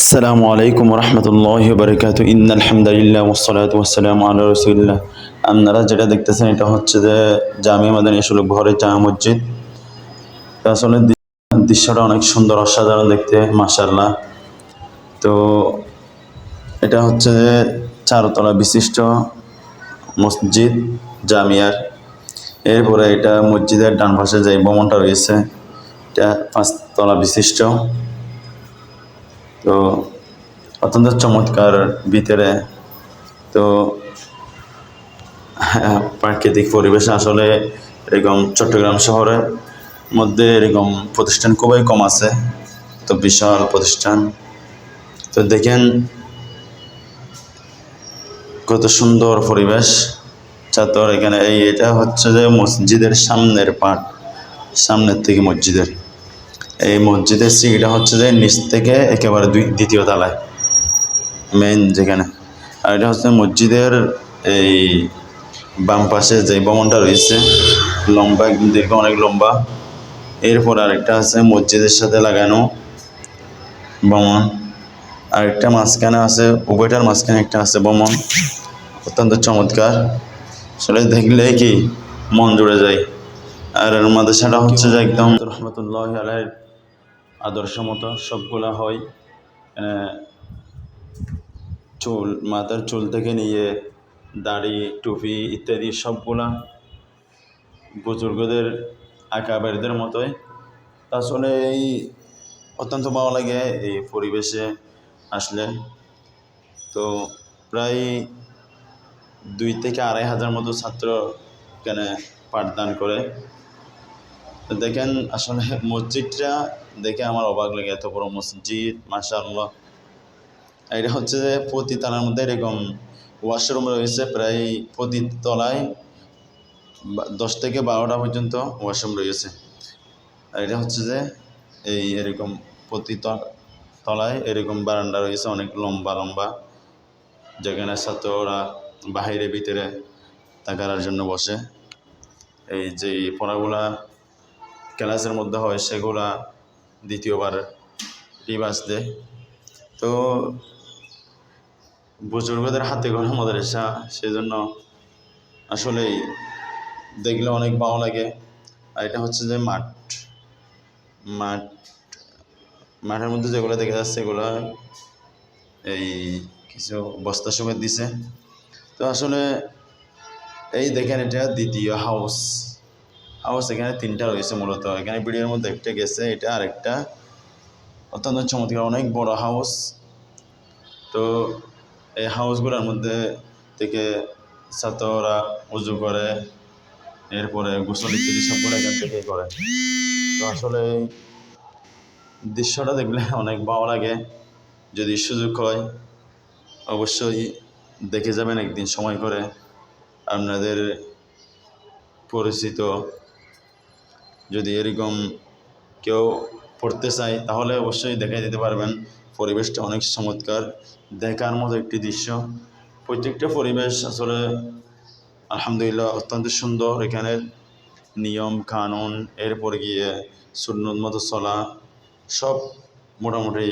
আসসালামু আলাইকুম রহমতুল্লাহ বারকাত। ইন্দ আলহামদুলিল্লাহ ওসলাত ওসালাম আল্লাহ রসুল্লাহ আপনারা যেটা দেখতেছেন এটা হচ্ছে যে জামি মাদানী শুরু ঘরের জামা মসজিদ। আসলে দৃশ্যটা অনেক সুন্দর, অসাধারণ দেখতে মাসাল্লাহ তো এটা হচ্ছে যে চারতলা বিশিষ্ট মসজিদ, জামিয়ার। এরপরে এটা মসজিদের ডান পাশে যে ভবনটা রয়েছে, এটা পাঁচতলা বিশিষ্ট। তো অত্যন্ত চমৎকার ভিতরে তো হ্যাঁ, প্রাকৃতিক পরিবেশে আসলে এরকম চট্টগ্রাম শহরের মধ্যে এরকম প্রতিষ্ঠান খুবই কম আছে তো বিশাল প্রতিষ্ঠান। তো দেখেন কত সুন্দর পরিবেশ। চাতর এখানে এই এটা হচ্ছে যে মসজিদের সামনের পাট সামনের থেকে মসজিদের। এই মসজিদের সিঁড়িটা হচ্ছে যে নিচ থেকে একেবারে দুই দ্বিতীয় তলায় মেইন যেখানে। আর এটা হচ্ছে মসজিদের এই বাম পাশে যে ভবনটা রয়েছে, লম্বা একদম দীর্ঘ, অনেক লম্বা। এরপর আরেকটা আছে মসজিদের সাথে লাগানো ভবন। আরেকটা মাঝখানে আছে, উভয়টার মাঝখানে একটা আছে ভবন। অত্যন্ত চমৎকার। সেটা দেখলে কি মন জুড়ে যায়। আর মাদ্রাসাটা হচ্ছে যে একদম রহমতুল্লাহ আদর্শ মতো সবগুলা হয়। চুল, মাথার চুল থেকে নিয়ে দাড়ি, টুপি ইত্যাদি সবগুলা বুজুর্গদের আকাবেরদের মতোই। তা আসলে এই অত্যন্ত ভালো লাগে এই পরিবেশে আসলে। তো প্রায় দুই থেকে আড়াই হাজার মতো ছাত্র এখানে পাঠদান করে। দেখেন আসলে মসজিদটা দেখে আমার অবাক লাগে এত বড় মসজিদ, মাশাআল্লাহ। এটা হচ্ছে যে প্রতি তলার মধ্যে এরকম ওয়াশরুম রয়েছে, প্রায় প্রতি তলায় দশ থেকে বারোটা পর্যন্ত ওয়াশরুম রয়েছে। আর এটা হচ্ছে যে এই এরকম প্রতি তলায় এরকম বারান্দা রয়েছে, অনেক লম্বা লম্বা। যেখানে ছাত্ররা বাহিরে ভিতরে থাকার জন্য বসে। এই যে পড়াগুলা ক্লাসের মধ্যে হয় সেগুলা দ্বিতীয়বার রিভার্স দেয়। তো বুজুর্গদের হাতে গড়া মাদ্রাসা, সেজন্য আসলেই দেখলে অনেক ভালো লাগে। আর এটা হচ্ছে যে মাঠ মাঠ, মাঠের মধ্যে যেগুলো দেখা যাচ্ছে সেগুলো এই কিছু বস্তা সমেত দিছে। তো আসলে এই দেখেন এটা দ্বিতীয় হাউস হাউস এখানে তিনটা রয়েছে মূলত। এখানে ভিডিওর মধ্যে একটা গেছে, এটা আরেকটা। অত্যন্ত চমৎকার, অনেক বড় হাউস তো এই হাউসগুলোর মধ্যে থেকে ছাত্ররা উজু করে, এরপরে গোসল ইত্যাদি সবগুলো এখান থেকে করে। তো আসলে দৃশ্যটা দেখলে অনেক ভালো লাগে। যদি সুযোগ হয়, অবশ্যই দেখে যাবেন একদিন সময় করে। আপনাদের পরিচিত যদি এরকম কেউ পড়তে চায়, তাহলে অবশ্যই দেখাই দিতে পারবেন। পরিবেশটা অনেক চমৎকার। দেখার মতো একটি দৃশ্য। প্রত্যেকটা পরিবেশ আসলে আলহামদুলিল্লাহ অত্যন্ত সুন্দর। এখানে নিয়ম, কানুন, এরপর গিয়ে সুন্নত, মতো চলা, সব মোটামুটি